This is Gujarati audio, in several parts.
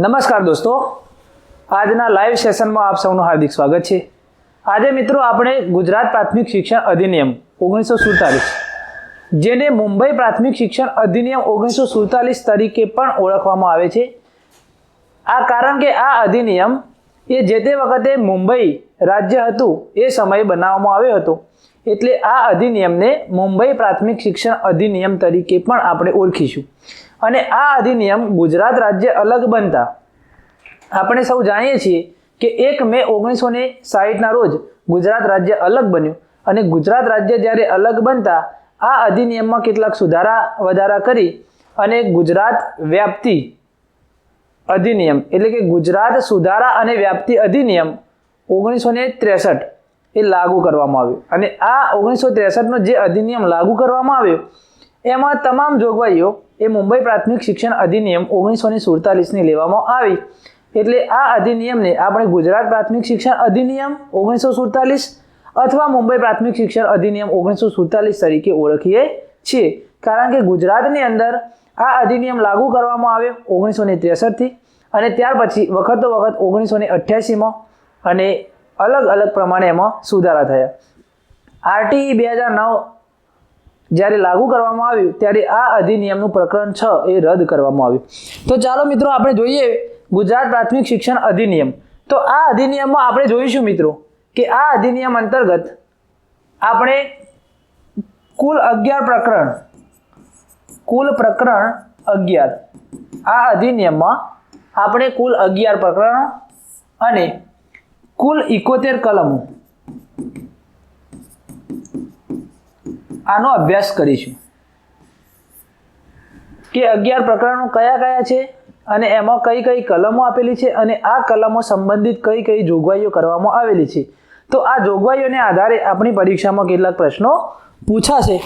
નમસ્કાર દોસ્તો. આજના લાઈવ સેશનમાં આપ સૌનું હાર્દિક સ્વાગત છે. આજે મિત્રો આપણે ગુજરાત પ્રાથમિક શિક્ષણ અધિનિયમ ઓગણીસો સુડતાલીસ, જેને મુંબઈ પ્રાથમિક શિક્ષણ અધિનિયમ ઓગણીસો સુડતાલીસ તરીકે પણ ઓળખવામાં આવે છે. આ કારણ કે આ અધિનિયમ એ જે તે વખતે મુંબઈ રાજ્ય હતું, એ સમયે બનાવવામાં આવ્યો હતો. એટલે આ અધિનિયમને મુંબઈ પ્રાથમિક શિક્ષણ અધિનિયમ તરીકે પણ આપણે ઓળખીશું. અને આ અધિનિયમ ગુજરાત રાજ્ય અલગ બનતા. આપણે સૌ જાણીએ છીએ કે એક મે ઓગણીસો ને સાહીઠના રોજ ગુજરાત રાજ્ય અલગ બન્યું અને ગુજરાત રાજ્ય જ્યારે અલગ બનતા, આ અધિનિયમમાં કેટલાક સુધારા વધારા કરી અને ગુજરાત વ્યાપ્તિ અધિનિયમ એટલે કે ગુજરાત સુધારા અને વ્યાપ્તિ અધિનિયમ ઓગણીસો ને ત્રેસઠ એ લાગુ કરવામાં આવ્યું. અને આ ઓગણીસો ત્રેસઠનો જે અધિનિયમ લાગુ કરવામાં આવ્યો એમાં તમામ જોગવાઈઓ એ મુંબઈ પ્રાથમિક શિક્ષણ અધિનિયમ ઓગણીસો ને સુડતાલીસની લેવામાં આવી. એટલે આ અધિનિયમને આપણે ગુજરાત પ્રાથમિક શિક્ષણ અધિનિયમ ઓગણીસો સુડતાલીસ અથવા મુંબઈ પ્રાથમિક શિક્ષણ અધિનિયમ ઓગણીસો સુડતાલીસ તરીકે ઓળખીએ છીએ. કારણ કે ગુજરાતની અંદર આ અધિનિયમ લાગુ કરવામાં આવ્યો ઓગણીસો ને ત્રેસઠથી અને ત્યાર પછી વખતો વખત ઓગણીસો ને અઠ્યાસીમાં અને અલગ અલગ પ્રમાણે એમાં સુધારા થયા. આરટીઈ બે હજાર નવ જ્યારે લાગુ કરવામાં આવ્યું, ત્યારે આ અધિનિયમનું પ્રકરણ છ એ રદ કરવામાં આવ્યું. તો ચાલો મિત્રો, આપણે જોઈએ ગુજરાત પ્રાથમિક શિક્ષણ અધિનિયમ. તો આ અધિનિયમમાં આપણે જોઈશું મિત્રો, કે આ અધિનિયમ અંતર્ગત આપણે કુલ અગિયાર પ્રકરણ, કુલ પ્રકરણ અગિયાર. આ અધિનિયમમાં આપણે કુલ અગિયાર પ્રકરણ અને કુલ ઇકોતેર કલમો આનો અભ્યાસ કરીશું. કે અગિયાર પ્રકરણો કયા કયા છે અને એમાં કઈ કઈ કલમો આપેલી છે અને આ કલમો સંબંધિત કઈ કઈ જોગવાઈઓ કરવામાં આવેલી છે. તો આ જોગવાઈઓને આધારે આપણી પરીક્ષામાં કેટલાક પ્રશ્નો પૂછાશે.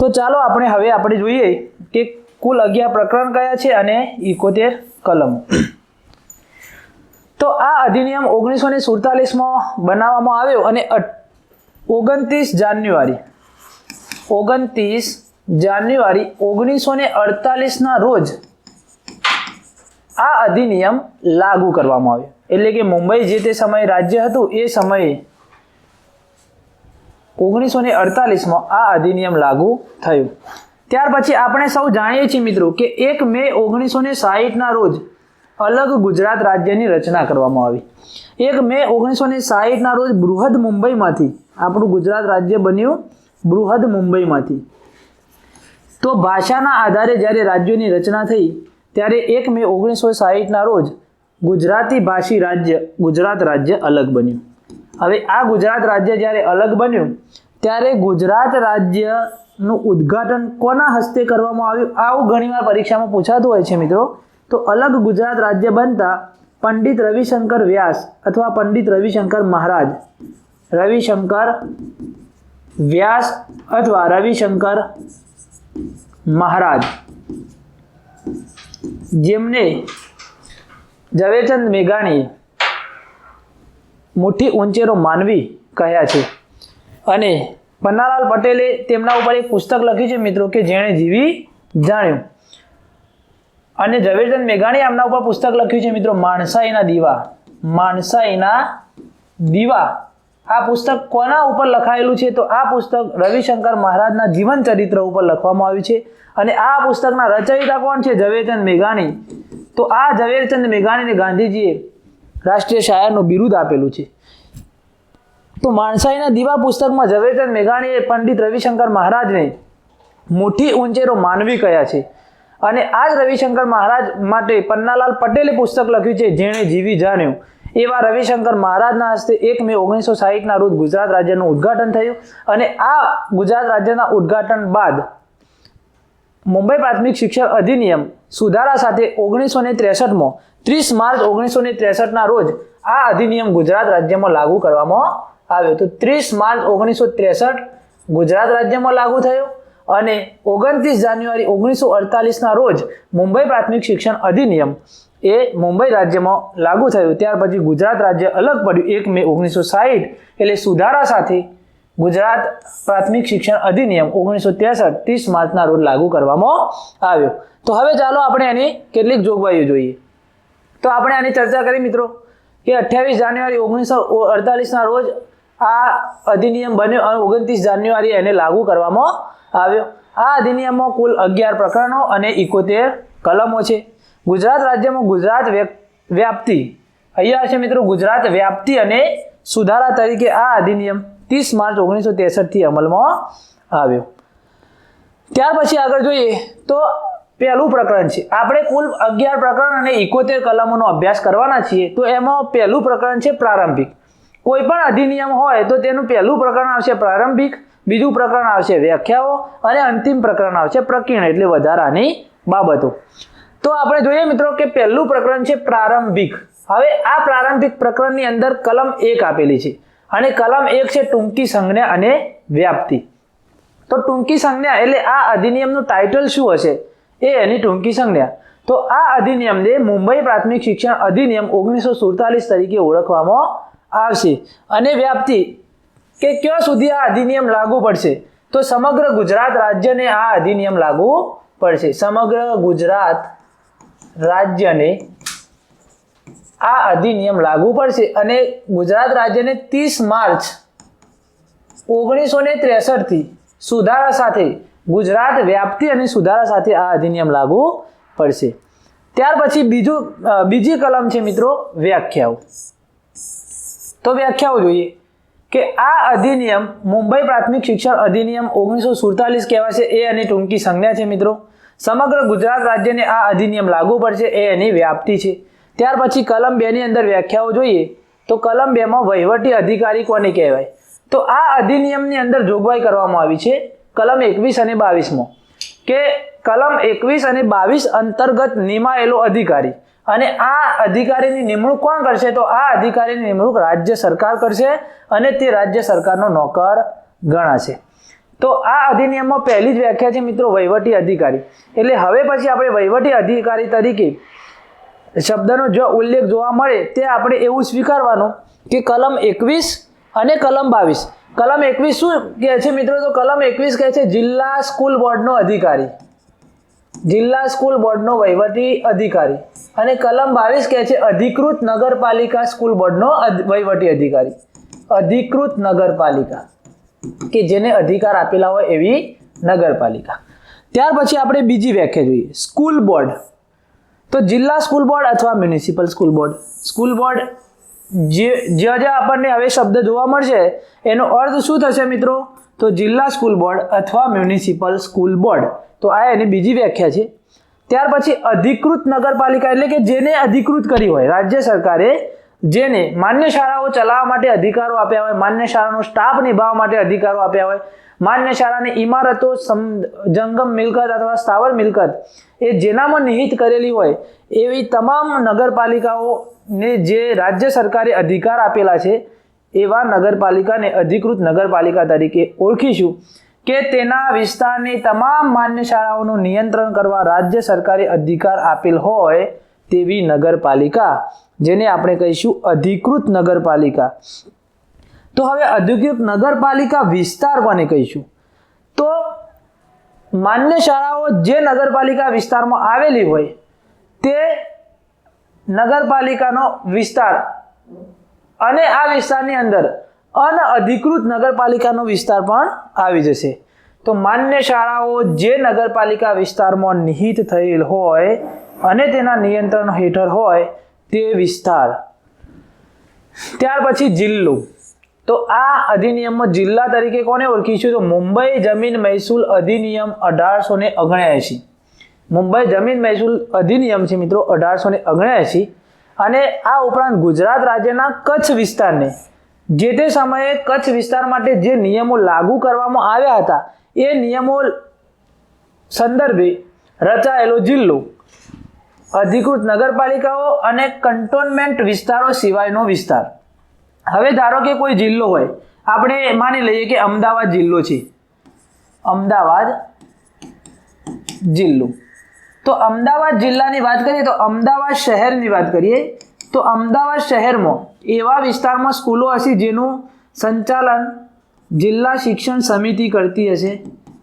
તો ચાલો આપણે હવે આપણે જોઈએ કે કુલ અગિયાર પ્રકરણ કયા છે અને ઇકોતેર કલમો. તો આ અધિનિયમ ઓગણીસો ને સુડતાલીસમાં બનાવવામાં આવ્યો અને ઓગણત્રીસ જાન્યુઆરી ઓગણત્રીસ જાન્યુઆરી ઓગણીસો ને અડતાલીસના રોજ આ અધિનિયમ લાગુ કરવામાં આવ્યો. એટલે કે મુંબઈ જે તે સમયે રાજ્ય હતું, એ સમયે ઓગણીસો ને અડતાલીસમાં આ અધિનિયમ લાગુ થયું. ત્યાર પછી આપણે સૌ જાણીએ છીએ મિત્રો કે એક મે ઓગણીસો ને સાહીઠના રોજ અલગ ગુજરાત રાજ્યની રચના કરવામાં આવી. એક મે ઓગણીસો ને સાહીઠના રોજ બૃહદ મુંબઈમાંથી આપણું ગુજરાત રાજ્ય બન્યું બૃહદ મુંબઈમાંથી. તો ભાષાના આધારે જ્યારે રાજ્યોની રચના થઈ, ત્યારે એક મે ઓગણીસો સાહીઠના રોજ ગુજરાતી ભાષી રાજ્ય, ગુજરાત રાજ્ય અલગ બન્યું. હવે આ ગુજરાત રાજ્ય જ્યારે અલગ બન્યું, ત્યારે ગુજરાત રાજ્યનું ઉદ્ઘાટન કોના હસ્તે કરવામાં આવ્યું, આવું ઘણીવાર પરીક્ષામાં પૂછાતું હોય છે મિત્રો. તો અલગ ગુજરાત રાજ્ય બનતા પંડિત રવિશંકર વ્યાસ અથવા પંડિત રવિશંકર મહારાજ, રવિશંકર વ્યાસ અથવા રવિશંકર મહારાજ. જેમને ઝવેરચંદ મેઘાણીએ મુઠ્ઠી ઉંચેરો માનવી કહ્યા છે. અને પન્નાલાલ પટેલે તેમના ઉપર એક પુસ્તક લખ્યું છે, મિત્રો, કે જેણે જીવી જાણ્યું. અને ઝવેરચંદ મેઘાણી આમના ઉપર પુસ્તક લખ્યું છે, મિત્રો, માણસાઈના દીવા. માણસાઈના દીવા. આ પુસ્તક કોના ઉપર લખાયેલું છે? તો આ પુસ્તક રવિશંકર મહારાજના જીવન ચરિત્ર ઉપર લખવામાં આવ્યું છે. અને આ પુસ્તકના રચયિતા કોણ છે? ઝવેરચંદ મેઘાણી. તો આ ઝવેરચંદ મેઘાણીને ગાંધીજીએ રાષ્ટ્રીય શાયરનું બિરુદ આપેલું છે. તો માણસાઈના દીવા પુસ્તકમાં ઝવેરચંદ મેઘાણીએ પંડિત રવિશંકર મહારાજને મોઠી ઊંચેરો માનવી કયા છે? અને આ જ રવિશંકર મહારાજ માટે પન્નાલાલ પટેલે પુસ્તક લખ્યું છે, જેણે જીવી જાણ્યું. એવા રવિશંકર મહારાજના હસ્તે એક મે ઓગણીસો સાહીઠના રોજ ગુજરાત રાજ્યનું ઉદ્ઘાટન થયું અને આ ગુજરાત રાજ્યના ઉદ્ઘાટન બાદ મુંબઈ પ્રાથમિક શિક્ષણ અધિનિયમ સુધારા સાથે ઓગણીસો ને ત્રેસઠમાં, ત્રીસ માર્ચ ઓગણીસો ને ત્રેસઠના રોજ આ અધિનિયમ ગુજરાત રાજ્યમાં લાગુ કરવામાં આવ્યો. તો ત્રીસ માર્ચ ઓગણીસો ત્રેસઠ ગુજરાત રાજ્યમાં લાગુ થયો અને ઓગણત્રીસ જાન્યુઆરી ઓગણીસો અડતાલીસના રોજ મુંબઈ પ્રાથમિક શિક્ષણ અધિનિયમ એ મુંબઈ રાજ્યમાં લાગુ થયું. ત્યાર પછી ગુજરાત રાજ્ય અલગ પડ્યું. એક મે ઓગણીસો સાહીઠ, એટલે સુધારા સાથે ગુજરાત પ્રાથમિક શિક્ષણ અધિનિયમ ઓગણીસો ત્રેસઠ, ત્રીસ માર્ચના રોજ લાગુ કરવામાં આવ્યો. તો હવે ચાલો આપણે એની કેટલીક જોગવાઈઓ જોઈએ. તો આપણે આની ચર્ચા કરી મિત્રો, કે અઠ્યાવીસ જાન્યુઆરી ઓગણીસો અડતાલીસના રોજ આ અધિનિયમ બન્યો અને ઓગણત્રીસ જાન્યુઆરી એને લાગુ કરવામાં આવ્યો. આ અધિનિયમમાં કુલ અગિયાર પ્રકરણો અને ઇકોતેર કલમો છે. ગુજરાત રાજ્યમાં ગુજરાત વ્ય- વ્યાપ્તિ. અહીંયા છે મિત્રો ગુજરાત વ્યાપ્તિ અને સુધારા તરીકે આ અધિનિયમ ત્રીસ માર્ચ ઓગણીસો ત્રેસઠથી અમલમાં આવ્યો. ત્યાર પછી આગળ જોઈએ તો પહેલું પ્રકરણ છે. આપણે કુલ અગિયાર પ્રકરણ અને ઇકોતેર કલમોનો અભ્યાસ કરવાના છીએ, તો એમાં પહેલું પ્રકરણ છે પ્રારંભિક. કોઈ પણ અધિનિયમ હોય તો તેનું પહેલું પ્રકરણ આવશે પ્રારંભિક, બીજું પ્રકરણ આવશે વ્યાખ્યાઓ અને અંતિમ પ્રકરણ આવશે પ્રકીર્ણ, એટલે વધારાની બાબતો. તો આપણે જોઈએ મિત્રો કે પહેલું પ્રકરણ છે પ્રારંભિક. હવે આ પ્રારંભિક પ્રકરણની અંદર કલમ એક આપેલી છે. અને કલમ એક છે ટૂંકી સંજ્ઞા અને વ્યાપ્તિ. તો ટૂંકી સંજ્ઞા એટલે આ અધિનિયમનું ટાઇટલ શું હશે? એ એની ટૂંકી સંજ્ઞા. તો આ અધિનિયમને મુંબઈ પ્રાથમિક શિક્ષણ અધિનિયમ ઓગણીસો સુડતાલીસ તરીકે ઓળખવામાં આવશે. અને વ્યાપ્તિ કે ક્યાં સુધી આ અધિનિયમ લાગુ પડશે? તો સમગ્ર ગુજરાત રાજ્યને આ અધિનિયમ લાગુ પડશે. સમગ્ર ગુજરાત રાજ્યને આ અધિનિયમ લાગુ પડશે અને ગુજરાત રાજ્યને ત્રીસ માર્ચ ઓગણીસો ને ત્રેસઠથી સુધારા સાથે, ગુજરાત વ્યાપ્તિ અને સુધારા સાથે આ અધિનિયમ લાગુ પડશે. ત્યાર પછી બીજું બીજી કલમ છે મિત્રો, વ્યાખ્યાઓ. તો વ્યાખ્યાઓ જોઈએ કે આ અધિનિયમ મુંબઈ પ્રાથમિક શિક્ષણ અધિનિયમ ઓગણીસો સુડતાલીસ કહેવાશે. એ અને ટૂંકી સંજ્ઞા છે મિત્રો. સમગ્ર ગુજરાત રાજ્યને આ અધિનિયમ લાગુ પડશે એ એની વ્યાપ્તિ છે. ત્યાર પછી કલમ બેની અંદર વ્યાખ્યાઓ જોઈએ, તો કલમ બેમાં વહીવટી અધિકારી કોને કહેવાય? તો આ અધિનિયમની અંદર જોગવાઈ કરવામાં આવી છે કલમ એકવીસ અને બાવીસમાં કે કલમ એકવીસ અને બાવીસ અંતર્ગત નિમાયેલો અધિકારી, અને આ અધિકારીની નિમણૂક કોણ કરશે? તો આ અધિકારીની નિમણૂક રાજ્ય સરકાર કરશે અને તે રાજ્ય સરકારનો નોકર ગણાશે. તો આ અધિનિયમમાં પહેલી જ વ્યાખ્યા છે મિત્રો વહીવટી અધિકારી. એટલે હવે પછી આપણે વહીવટી અધિકારી તરીકે શબ્દનો જો ઉલ્લેખ જોવા મળે, તે આપણે એવું સ્વીકારવાનું કે કલમ એકવીસ અને કલમ બાવીસ. કલમ એકવીસ શું કહે છે મિત્રો? તો કલમ એકવીસ કહે છે જિલ્લા સ્કૂલ બોર્ડનો અધિકારી. જિલ્લા સ્કૂલ બોર્ડનો વહીવટી અધિકારી. અને કલમ બાવીસ કહે છે અધિકૃત નગરપાલિકા સ્કૂલ બોર્ડનો વહીવટી અધિકારી. અધિકૃત નગરપાલિકા. કે જેને અધિકાર આપેલા હોય એવી નગરપાલિકા. ત્યાર પછી આપણે બીજી વ્યાખ્યા જોઈએ. School board. તો જિલ્લા સ્કૂલ બોર્ડ અથવા municipal school board. School board જે જ્યાં જ્યાં આપણને હવે શબ્દ જોવા મળશે, એનો અર્થ શું થશે મિત્રો? તો જિલ્લા સ્કૂલ બોર્ડ અથવા મ્યુનિસિપલ સ્કૂલ બોર્ડ. તો આ એની બીજી વ્યાખ્યા છે. ત્યાર પછી અધિકૃત નગરપાલિકા એટલે કે જેને અધિકૃત કરી હોય. રાજ્ય સરકારે જેને માન્ય શાળાઓ ચલાવવા માટે અધિકારો આપ્યા હોય, માન્ય શાળાનો સ્ટાફ નિભાવવા માટે અધિકારો આપ્યા હોય, માન્ય શાળાની ઇમારતો જંગમ મિલકત અથવા સ્થાવર મિલકત એ જેનામાં નિહિત કરેલી હોય, એવી તમામ નગરપાલિકાઓને જે રાજ્ય સરકારે અધિકાર આપેલા છે, એવા નગરપાલિકાને અધિકૃત નગરપાલિકા તરીકે ઓળખીશું કે તેના વિસ્તારની તમામ માન્ય શાળાઓનું નિયંત્રણ કરવા રાજ્ય સરકારે અધિકાર આપેલ હોય તેવી નગરપાલિકા, જેને આપણે કહીશું અધિકૃત નગરપાલિકા. તો હવે અધિકૃત નગરપાલિકા વિસ્તાર કોને કહીશું? તો માન્ય શાળાઓ જે નગરપાલિકા વિસ્તારમાં આવેલી હોય, તે નગરપાલિકાનો વિસ્તાર અને આ વિસ્તારની અંદર અનઅધિકૃત નગરપાલિકાનો વિસ્તાર પણ આવી જશે. તો માન્ય શાળાઓ જે નગરપાલિકા વિસ્તારમાં નિહિત થયેલ હોય અને તેના નિયંત્રણ હેઠળ હોય તે વિસ્તાર. ત્યાર પછી જિલ્લો. તો આ અધિનિયમમાં જિલ્લા તરીકે કોને ઓળખીશું? તો મુંબઈ જમીન મહેસૂલ અધિનિયમ અઢારસો ને ઓગણ્યાએંશી મુંબઈ જમીન મહેસૂલ અધિનિયમ છે મિત્રો, અઢારસો ને ઓગણ્યાએંશી અને આ ઉપરાંત ગુજરાત રાજ્યના કચ્છ વિસ્તારને. જે તે સમયે કચ્છ વિસ્તાર માટે જે નિયમો લાગુ કરવામાં આવ્યા હતા, એ નિયમો સંદર્ભે રચાયેલો જિલ્લો. અધિકૃત નગરપાલિકાઓ અને કન્ટોનમેન્ટ વિસ્તારો સિવાયનો વિસ્તાર. હવે ધારો કે કોઈ જિલ્લો હોય, આપણે માની લઈએ કે અમદાવાદ જિલ્લો છે. અમદાવાદ જિલ્લો. તો અમદાવાદ જિલ્લાની વાત કરીએ તો અમદાવાદ શહેરની વાત કરીએ, તો અમદાવાદ શહેરમાં એવા વિસ્તારમાં સ્કૂલો હશે જેનું સંચાલન જિલ્લા શિક્ષણ સમિતિ કરતી હશે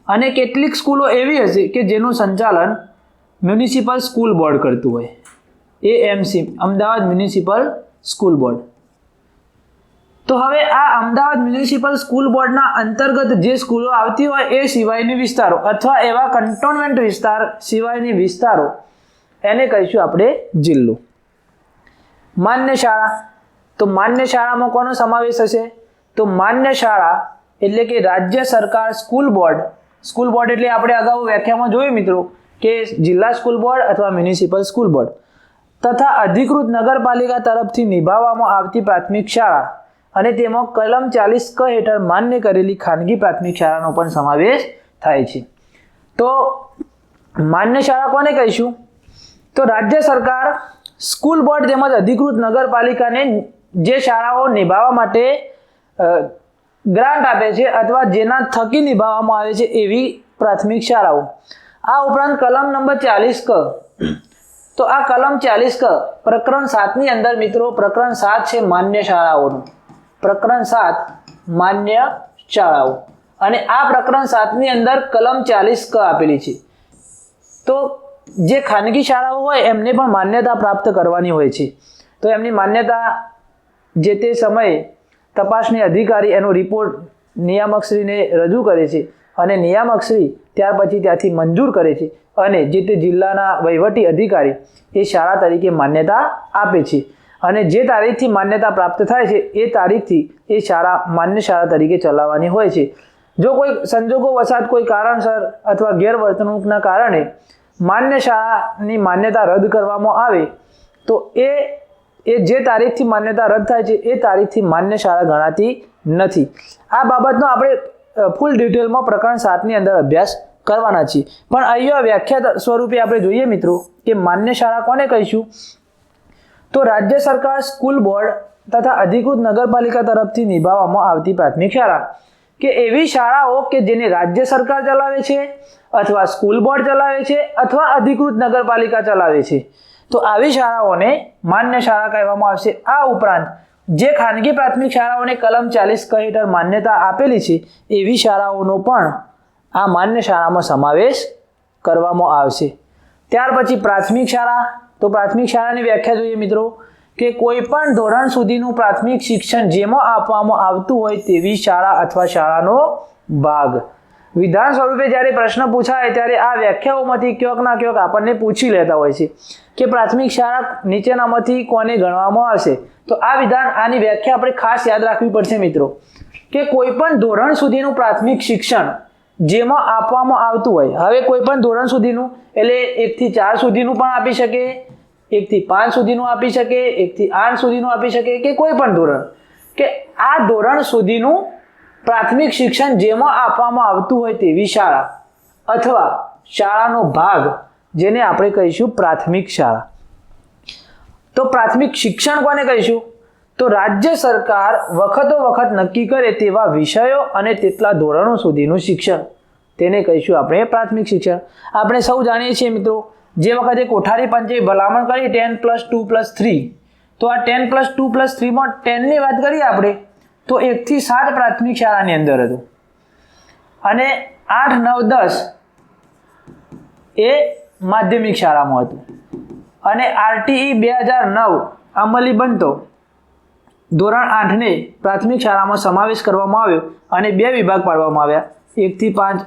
અને કેટલીક સ્કૂલો એવી હશે કે જેનું સંચાલન મ્યુનિસિપલ સ્કૂલ બોર્ડ કરતું હોય. AMC, Ahmedabad municipal school board. તો હવે આ અમદાવાદ મ્યુનિસિપલ સ્કૂલ બોર્ડના અંતર્ગત જે સ્કૂલો આવતી હોય એ સિવાયની વિસ્તારો અથવા એવા કન્ટોનમેન્ટ વિસ્તાર સિવાયની વિસ્તારો, એને કહીશું આપણે જિલ્લો. માન્ય શાળા, તો માન્ય શાળામાં કોનો સમાવેશ હશે? તો માન્ય શાળા એટલે કે રાજ્ય સરકાર સ્કૂલ બોર્ડ. સ્કૂલ બોર્ડ એટલે આપણે અગાઉ વ્યાખ્યામાં જોયું મિત્રો કે જિલ્લા સ્કૂલ બોર્ડ અથવા મ્યુનિસિપલ સ્કૂલ બોર્ડ. તથા અધિકૃત નગરપાલિકા તરફથી નિભાવવામાં આવતી પ્રાથમિક શાળા. અને તેમાં કલમ ચાલીસ ક હેઠળ માન્ય કરેલી ખાનગી પ્રાથમિક શાળાનો પણ સમાવેશ થાય છે. તો માન્ય શાળા કોને કહીશું? તો રાજ્ય સરકાર સ્કૂલ બોર્ડ તેમજ અધિકૃત નગરપાલિકાને જે શાળાઓ નિભાવવા માટે ગ્રાન્ટ આપે છે અથવા જેના થકી નિભાવવામાં આવે છે એવી પ્રાથમિક શાળાઓ. આ ઉપરાંત કલમ નંબર ચાલીસ ક. તો આ કલમ ચાલીસ ક, પ્રકરણ સાતની અંદર મિત્રો, પ્રકરણ સાત છે માન્ય શાળાઓનું. પ્રકરણ સાત, માન્ય શાળાઓ. અને આ પ્રકરણ સાતની અંદર કલમ ચાલીસ ક આપેલી છે. તો જે ખાનગી શાળાઓ હોય, એમને પણ માન્યતા પ્રાપ્ત કરવાની હોય છે. તો એમની માન્યતા જે તે સમયે તપાસની અધિકારી એનો રિપોર્ટ નિયામકશ્રીને રજૂ કરે છે. અને નિયામકશ્રી ત્યાર પછી ત્યાંથી મંજૂર કરે છે અને જે તે જિલ્લાના વહીવટી અધિકારી એ શાળા તરીકે માન્યતા આપે છે. અને જે તારીખથી માન્યતા પ્રાપ્ત થાય છે એ તારીખથી એ શાળા માન્ય શાળા તરીકે ચલાવવાની હોય છે. જો કોઈ સંજોગો વસાત કોઈ કારણસર અથવા ગેરવર્તણૂકના કારણે માન્ય શાળાની માન્યતા રદ કરવામાં આવે, તો એ એ જે તારીખથી માન્યતા રદ થાય છે એ તારીખથી માન્ય શાળા ગણાતી નથી. આ બાબતનો આપણે ફૂલ ડિટેલમાં પ્રકરણ સાતની અંદર અભ્યાસ કરવાના છીએ. પણ અહીંયા વ્યાખ્યા સ્વરૂપે આપણે જોઈએ મિત્રો કે માન્ય શાળા કોને કહીશું? તો રાજ્ય સરકાર, સ્કૂલ બોર્ડ તથા અધિકૃત નગરપાલિકા તરફથી નિભાવવામાં આવતી પ્રાથમિક શાળા. કે એવી શાળાઓ કે જેને રાજ્ય સરકાર ચલાવે છે અથવા સ્કૂલ બોર્ડ ચલાવે છે અથવા અધિકૃત નગરપાલિકા ચલાવે છે. તો આવી શાળાઓને માન્ય શાળા કહેવામાં આવશે. આ ઉપરાંત જે ખાનગી પ્રાથમિક શાળાઓને કલમ ચાલીસ હેઠળ માન્યતા આપેલી છે, એવી શાળાઓનો પણ આ માન્ય શાળામાં સમાવેશ કરવામાં આવશે. ત્યાર પછી પ્રાથમિક શાળા. તો પ્રાથમિક શાળાની વ્યાખ્યા જોઈએ મિત્રો, કે કોઈ પણ ધોરણ સુધીનું પ્રાથમિક શિક્ષણ જેમાં આપવામાં આવતું હોય તેવી શાળા અથવા શાળાનો ભાગ. વિધાન સ્વરૂપે જ્યારે પ્રશ્ન પૂછાય, ત્યારે આ વ્યાખ્યાઓમાંથી ક્યાંક ના ક્યાંક આપણને પૂછી લેતા હોય છે કે પ્રાથમિક શાળા નીચેનામાંથી કોને ગણવામાં આવશે. તો આ વિધાન, આની વ્યાખ્યા આપણે ખાસ યાદ રાખવી પડશે મિત્રો, કે કોઈ પણ ધોરણ સુધીનું પ્રાથમિક શિક્ષણ જેમાં આપવામાં આવતું હોય. હવે કોઈ પણ ધોરણ સુધીનું, એટલે એકથી ચાર સુધીનું પણ આપી શકે, એકથી પાંચ સુધીનું આપી શકે, એકથી આઠ સુધીનું આપી શકે કે કોઈ પણ ધોરણ. કે આ ધોરણ સુધીનું પ્રાથમિક શિક્ષણ જેમાં આપવામાં આવતું હોય તેવી શાળા અથવા શાળાનો ભાગ જેને આપણે કહીશું પ્રાથમિક શાળા. તો પ્રાથમિક શિક્ષણ કોને કહીશું? તો રાજ્ય સરકાર વખતો વખત નક્કી કરે તેવા વિષયો અને તેટલા ધોરણો સુધીનું શિક્ષણ. તેને કહીશું આપણે પ્રાથમિક શિક્ષણ. આપણે સૌ જાણીએ છીએ મિત્રો, જે વખતે કોઠારી પંચે ભલામણ કરી ten plus two plus three, તો આ ટેન પ્લસ ટુ પ્લસ થ્રીમાં ટેનની વાત કરીએ આપણે, તો એકથી સાત પ્રાથમિક શાળાની અંદર હતું. અને આઠ, નવ, દસ એ માધ્યમિક શાળામાં હતું. અને આરટીઈ બે હજાર નવ અમલી બનતો. ધોરણ આઠને પ્રાથમિક શાળામાં સમાવેશ કરવામાં આવ્યો અને બે વિભાગ પાડવામાં આવ્યા. એકથી પાંચ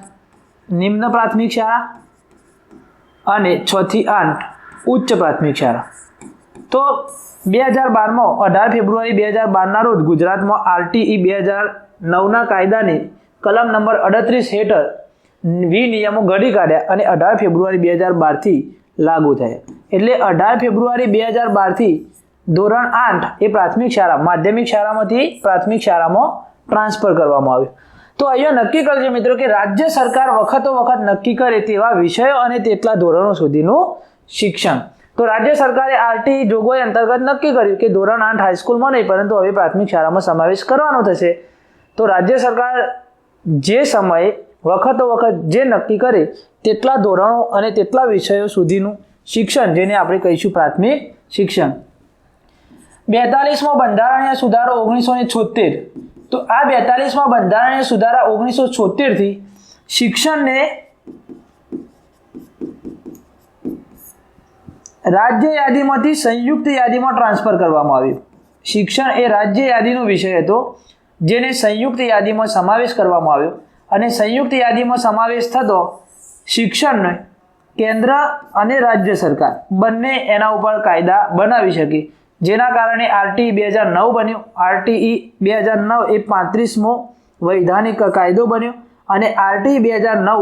નિમ્ન પ્રાથમિક શાળા અને છથી આઠ ઉચ્ચ પ્રાથમિક શાળા. તો બે હજાર બારમાં અઢાર ફેબ્રુઆરી બે હજાર બારના રોજ ગુજરાતમાં આરટીઈ બે હજાર નવના કાયદાની કલમ નંબર અડત્રીસ હેઠળ વી નિયમો ઘડી કાઢ્યા અને અઢાર ફેબ્રુઆરી બે હજાર બારથી લાગુ થયા. એટલે અઢાર ફેબ્રુઆરી બે હજાર બારથી ધોરણ આઠ એ પ્રાથમિક શાળા, માધ્યમિક શાળામાંથી પ્રાથમિક શાળામાં ટ્રાન્સફર કરવામાં આવ્યું. તો અહીંયા નક્કી કરજો મિત્રો કે રાજ્ય સરકાર વખતો વખત નક્કી કરે તેવા વિષયો અને તેટલા ધોરણો સુધીનું શિક્ષણ. તો રાજ્ય સરકારે આરટી જોગવાઈ અંતર્ગત નક્કી કર્યું કે ધોરણ આઠ હાઈસ્કૂલમાં નહીં, પરંતુ હવે પ્રાથમિક શાળામાં સમાવેશ કરવાનો થશે. તો રાજ્ય સરકાર જે સમયે વખતો વખત જે નક્કી કરે તેટલા ધોરણો અને તેટલા વિષયો સુધીનું શિક્ષણ, જેને આપણે કહીશું પ્રાથમિક શિક્ષણ. બેતાલીસમો બંધારણીય સુધારો ઓગણીસો ને છોતેર તો આ બેતાલીસમાં બંધારણીય સુધારા ઓગણીસો છોતેરથી શિક્ષણને રાજ્ય યાદીમાંથી સંયુક્ત યાદીમાં ટ્રાન્સફર કરવામાં આવ્યું. શિક્ષણ એ રાજ્ય યાદીનો વિષય હતો, જેને સંયુક્ત યાદીમાં સમાવેશ કરવામાં આવ્યો. અને સંયુક્ત યાદીમાં સમાવેશ થતો શિક્ષણને કેન્દ્ર અને રાજ્ય સરકાર બંને એના ઉપર કાયદા બનાવી શકે. જેના કારણે આરટીઈ બે હજાર નવ બન્યું. આરટીઈ બે હજાર નવ એ પાંત્રીસમો વૈધાનિક કાયદો બન્યો અને આરટીઈ બે હજાર નવ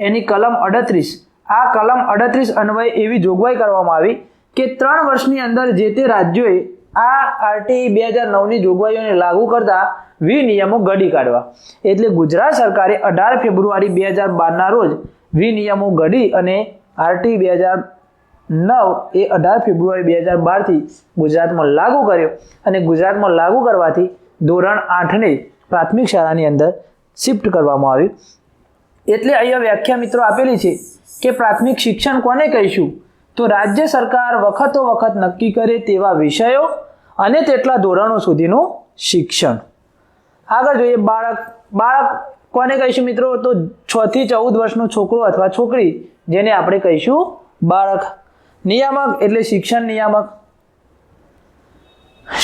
એની કલમ અડત્રીસ. આ કલમ અડત્રીસ અન્વયે એવી જોગવાઈ કરવામાં આવી કે ત્રણ વર્ષની અંદર જે તે રાજ્યોએ આ આરટીઈ બે હજાર નવની જોગવાઈઓને લાગુ કરતા વિનિયમો ઘડી કાઢવા. એટલે ગુજરાત સરકારે અઢાર ફેબ્રુઆરી બે હજાર બારના રોજ વિનિયમો ઘડી અને આરટી બે હજાર નવ એ અઢાર ફેબ્રુઆરી બે હજાર બારથી ગુજરાતમાં લાગુ કર્યો અને ગુજરાતમાં લાગુ કરવાથી ધોરણ આઠને પ્રાથમિક શાળાની અંદર શિફ્ટ કરવામાં આવ્યું. એટલે અહીંયા વ્યાખ્યા મિત્રો આપેલી છે કે પ્રાથમિક શિક્ષણ કોને કહીશું? તો રાજ્ય સરકાર વખતો વખત નક્કી કરે તેવા વિષયો અને તેટલા ધોરણો સુધીનું શિક્ષણ. આગળ જોઈએ બાળક બાળક કોને કહીશું મિત્રો? તો છ થી ચૌદ વર્ષનો છોકરો અથવા છોકરી જેને આપણે કહીશું બાળક. નિયામક એટલે શિક્ષણ નિયામક.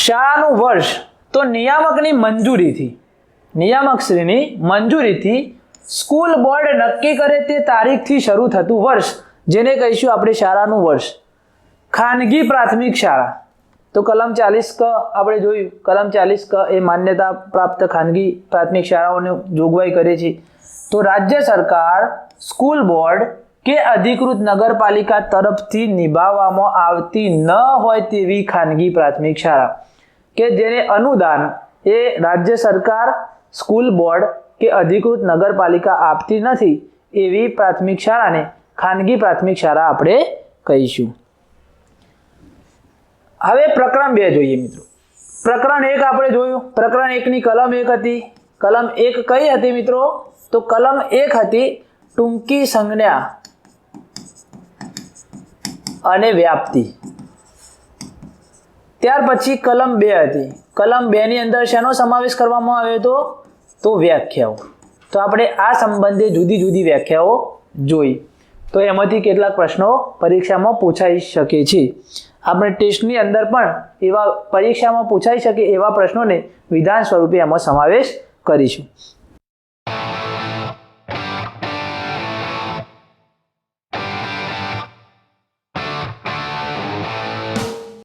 શાળાનું વર્ષ તો નિયામકની મંજૂરીથી. નિયામકશ્રીની મંજૂરીથી સ્કૂલ બોર્ડ નક્કી કરે તે તારીખથી શરૂ થતું વર્ષ, જેને કહીશું આપણે શાળાનું વર્ષ. ખાનગી પ્રાથમિક શાળા. તો કલમ ચાલીસ ક આપણે જોયું. કલમ ચાલીસ ક એ માન્યતા પ્રાપ્ત ખાનગી પ્રાથમિક શાળાઓને જોગવાઈ કરે છે. તો રાજ્ય સરકાર સ્કૂલ બોર્ડ કે અધિકૃત નગરપાલિકા તરફથી નિભાવવામાં આવતી ન હોય તેવી ખાનગી પ્રાથમિક શાળા. કે જેને અનુદાન એ રાજ્ય સરકાર, સ્કૂલ બોર્ડ કે અધિકૃત નગરપાલિકા આપતી નથી એવી પ્રાથમિક શાળાને ખાનગી પ્રાથમિક શાળા આપણે કહીશું. હવે પ્રકરણ બે જોઈએ મિત્રો. પ્રકરણ એક આપણે જોયું. પ્રકરણ એકની કલમ એક હતી. કલમ એક કઈ હતી મિત્રો? તો કલમ એક હતી ટૂંકી સંજ્ઞા. અને વ્યાપ્તિ. ત્યાર પછી કલમ બે હતી. કલમ બે ની અંદર શેનો સમાવેશ કરવામાં આવ્યો હતો? તો વ્યાખ્યાઓ. તો આપણે આ સંબંધે જુદી જુદી વ્યાખ્યાઓ જોઈ. તો એમાંથી કેટલાક પ્રશ્નો પરીક્ષામાં પૂછાઈ શકે છે. આપણે ટેસ્ટની અંદર પણ એવા પરીક્ષામાં પૂછાઈ શકે એવા પ્રશ્નોને વિધાન સ્વરૂપે એમાં સમાવેશ કરીશું.